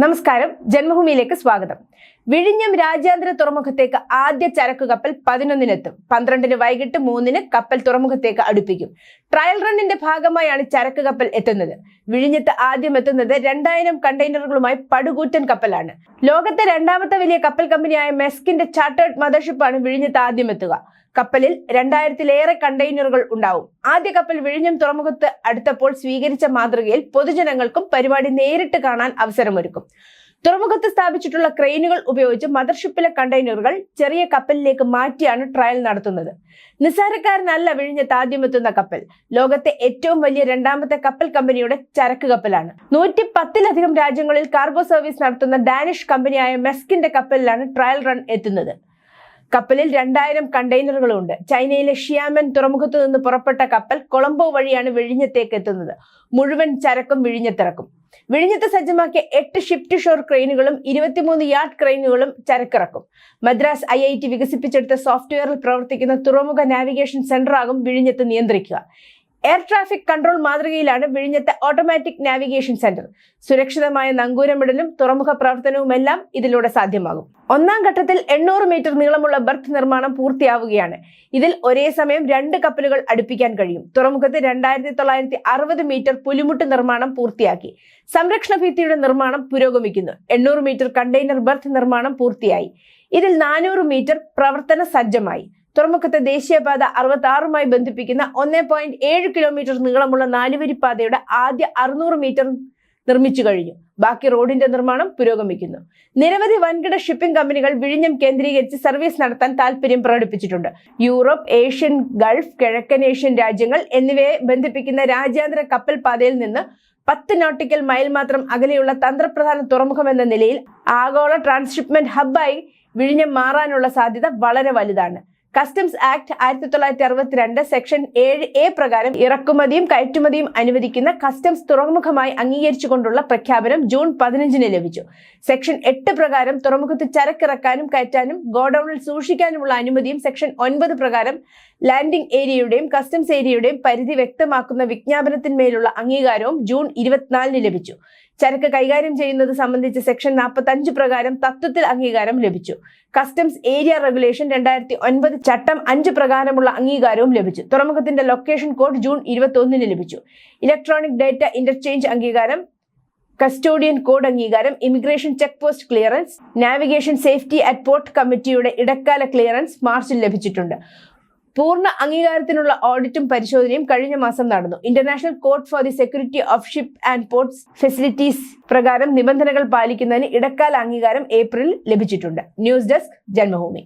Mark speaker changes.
Speaker 1: നമസ്കാരം. ജന്മഭൂമിയിലേക്ക് സ്വാഗതം. വിഴിഞ്ഞം രാജ്യാന്തര തുറമുഖത്തേക്ക് ആദ്യ ചരക്ക് കപ്പൽ പതിനൊന്നിനെത്തും. പന്ത്രണ്ടിന് വൈകിട്ട് മൂന്നിന് കപ്പൽ തുറമുഖത്തേക്ക് അടുപ്പിക്കും. ട്രയൽ റണ്ണിന്റെ ഭാഗമായാണ് ചരക്ക് കപ്പൽ എത്തുന്നത്. വിഴിഞ്ഞത്ത് ആദ്യം എത്തുന്നത് രണ്ടായിരം കണ്ടെയ്നറുകളുമായി പടുകൂറ്റൻ കപ്പലാണ്. ലോകത്തെ രണ്ടാമത്തെ വലിയ കപ്പൽ കമ്പനിയായ മെസ്കിന്റെ ചാർട്ടേഡ് മദർഷിപ്പാണ് വിഴിഞ്ഞത്ത് ആദ്യം എത്തുക. കപ്പലിൽ രണ്ടായിരത്തിലേറെ കണ്ടെയ്നറുകൾ ഉണ്ടാവും. ആദ്യ കപ്പൽ വിഴിഞ്ഞം തുറമുഖത്ത് അടുത്തപ്പോൾ സ്വീകരിച്ച മാതൃകയിൽ പൊതുജനങ്ങൾക്കും പരിപാടി നേരിട്ട് കാണാൻ അവസരമൊരുക്കും. തുറമുഖത്ത് സ്ഥാപിച്ചിട്ടുള്ള ക്രെയിനുകൾ ഉപയോഗിച്ച് മദർഷിപ്പിലെ കണ്ടെയ്നറുകൾ ചെറിയ കപ്പലിലേക്ക് മാറ്റിയാണ് ട്രയൽ നടത്തുന്നത്. നിസ്സാരക്കാരനല്ല വിഴിഞ്ഞത്ത് ആദ്യമെത്തുന്ന കപ്പൽ. ലോകത്തെ ഏറ്റവും വലിയ രണ്ടാമത്തെ കപ്പൽ കമ്പനിയുടെ ചരക്ക് കപ്പലാണ്. നൂറ്റി പത്തിലധികം രാജ്യങ്ങളിൽ കാർഗോ സർവീസ് നടത്തുന്ന ഡാനിഷ് കമ്പനിയായ മെസ്കിന്റെ കപ്പലിലാണ് ട്രയൽ റൺ എത്തുന്നത്. കപ്പലിൽ രണ്ടായിരം കണ്ടെയ്നറുകളുണ്ട്. ചൈനയിലെ ഷിയാമൻ തുറമുഖത്തു നിന്ന് പുറപ്പെട്ട കപ്പൽ കൊളംബോ വഴിയാണ് വിഴിഞ്ഞത്തേക്ക് എത്തുന്നത്. മുഴുവൻ ചരക്കും വിഴിഞ്ഞത്തിറക്കും. വിഴിഞ്ഞത്ത് സജ്ജമാക്കിയ എട്ട് ഷിഫ്റ്റ് ഷോർ ക്രെയിനുകളും ഇരുപത്തിമൂന്ന് യാർഡ് ക്രെയിനുകളും ചരക്കിറക്കും. മദ്രാസ് ഐ ഐ ടി വികസിപ്പിച്ചെടുത്ത സോഫ്റ്റ്വെയറിൽ പ്രവർത്തിക്കുന്ന തുറമുഖ നാവിഗേഷൻ സെന്ററാകും വിഴിഞ്ഞത്ത് നിയന്ത്രിക്കുക. എയർ ട്രാഫിക് കൺട്രോൾ മാതൃകയിലാണ് വിഴിഞ്ഞത്തെ ഓട്ടോമാറ്റിക് നാവിഗേഷൻ സെന്റർ സുരക്ഷിതമായ നങ്കൂരമിടലും തുറമുഖ പ്രവർത്തനവുമെല്ലാം ഇതിലൂടെ സാധ്യമാകും. ഒന്നാം ഘട്ടത്തിൽ എണ്ണൂറ് മീറ്റർ നീളമുള്ള ബർത്ത് നിർമ്മാണം പൂർത്തിയാവുകയാണ്. ഇതിൽ ഒരേ സമയം രണ്ട് കപ്പലുകൾ അടുപ്പിക്കാൻ കഴിയും. തുറമുഖത്ത് രണ്ടായിരത്തി തൊള്ളായിരത്തി അറുപത് മീറ്റർ പുലിമുട്ട് നിർമ്മാണം പൂർത്തിയാക്കി. സംരക്ഷണ ഭിത്തിയുടെ നിർമ്മാണം പുരോഗമിക്കുന്നു. എണ്ണൂറ് മീറ്റർ കണ്ടെയ്നർ ബർത്ത് നിർമ്മാണം പൂർത്തിയായി. ഇതിൽ നാനൂറ് മീറ്റർ പ്രവർത്തന സജ്ജമായി. തുറമുഖത്തെ ദേശീയപാത അറുപത്തി ആറുമായി ബന്ധിപ്പിക്കുന്ന ഒന്നേ പോയിന്റ് ഏഴ് കിലോമീറ്റർ നീളമുള്ള നാലുവരിപ്പാതയുടെ ആദ്യ അറുന്നൂറ് മീറ്റർ നിർമ്മിച്ചു കഴിഞ്ഞു. ബാക്കി റോഡിന്റെ നിർമ്മാണം പുരോഗമിക്കുന്നു. നിരവധി വൻകിട ഷിപ്പിംഗ് കമ്പനികൾ വിഴിഞ്ഞം കേന്ദ്രീകരിച്ച് സർവീസ് നടത്താൻ താൽപര്യം പ്രകടിപ്പിച്ചിട്ടുണ്ട്. യൂറോപ്പ് ഏഷ്യൻ ഗൾഫ് കിഴക്കൻ ഏഷ്യൻ രാജ്യങ്ങൾ എന്നിവയെ ബന്ധിപ്പിക്കുന്ന രാജ്യാന്തര കപ്പൽ പാതയിൽ നിന്ന് പത്ത് നോട്ടിക്കൽ മൈൽ മാത്രം അകലെയുള്ള തന്ത്രപ്രധാന തുറമുഖം എന്ന നിലയിൽ ആഗോള ട്രാൻസ്ഷിപ്മെന്റ് ഹബ്ബായി വിഴിഞ്ഞം മാറാനുള്ള സാധ്യത വളരെ വലുതാണ്. കസ്റ്റംസ് ആക്ട് ആയിരത്തി തൊള്ളായിരത്തി അറുപത്തിരണ്ട് സെക്ഷൻ ഏഴ് എ പ്രകാരം ഇറക്കുമതിയും കയറ്റുമതിയും അനുവദിക്കുന്ന കസ്റ്റംസ് തുറമുഖമായി അംഗീകരിച്ചുകൊണ്ടുള്ള പ്രഖ്യാപനം ജൂൺ പതിനഞ്ചിന് ലഭിച്ചു. സെക്ഷൻ എട്ട് പ്രകാരം തുറമുഖത്ത് ചരക്കിറക്കാനും കയറ്റാനും ഗോഡൌണിൽ സൂക്ഷിക്കാനുമുള്ള അനുമതിയും സെക്ഷൻ ഒൻപത് പ്രകാരം ലാൻഡിംഗ് ഏരിയയുടെയും കസ്റ്റംസ് ഏരിയയുടെയും പരിധി വ്യക്തമാക്കുന്ന വിജ്ഞാപനത്തിന്മേലുള്ള അംഗീകാരവും ജൂൺ ഇരുപത്തിനാലിന് ലഭിച്ചു. ചരക്ക് കൈകാര്യം ചെയ്യുന്നത് സംബന്ധിച്ച് സെക്ഷൻ നാൽപ്പത്തി അഞ്ച് പ്രകാരം തത്വത്തിൽ അംഗീകാരം ലഭിച്ചു. കസ്റ്റംസ് ഏരിയ റെഗുലേഷൻ രണ്ടായിരത്തി ഒൻപത് ചട്ടം അഞ്ച് പ്രകാരമുള്ള അംഗീകാരവും ലഭിച്ചു. തുറമുഖത്തിന്റെ ലൊക്കേഷൻ കോഡ് ജൂൺ ഇരുപത്തി ഒന്നിന് ലഭിച്ചു. ഇലക്ട്രോണിക് ഡേറ്റ ഇന്റർചേഞ്ച് അംഗീകാരം കസ്റ്റോഡിയൻ കോഡ് അംഗീകാരം immigration check post clearance navigation safety at port കമ്മിറ്റിയുടെ ഇടക്കാല ക്ലിയറൻസ് മാർച്ചിൽ ലഭിച്ചിട്ടുണ്ട്. പൂർണ അംഗീകാരത്തിനുള്ള ഓഡിറ്റും പരിശോധനയും കഴിഞ്ഞ മാസം നടന്നു. International court for the security of ship and ports facilities പ്രകാരം നിബന്ധനകൾ പാലിക്കുന്നതിന് ഇടക്കാല അംഗീകാരം ഏപ്രിലിൽ ലഭിച്ചിട്ടുണ്ട്. News desk Janmabhumi.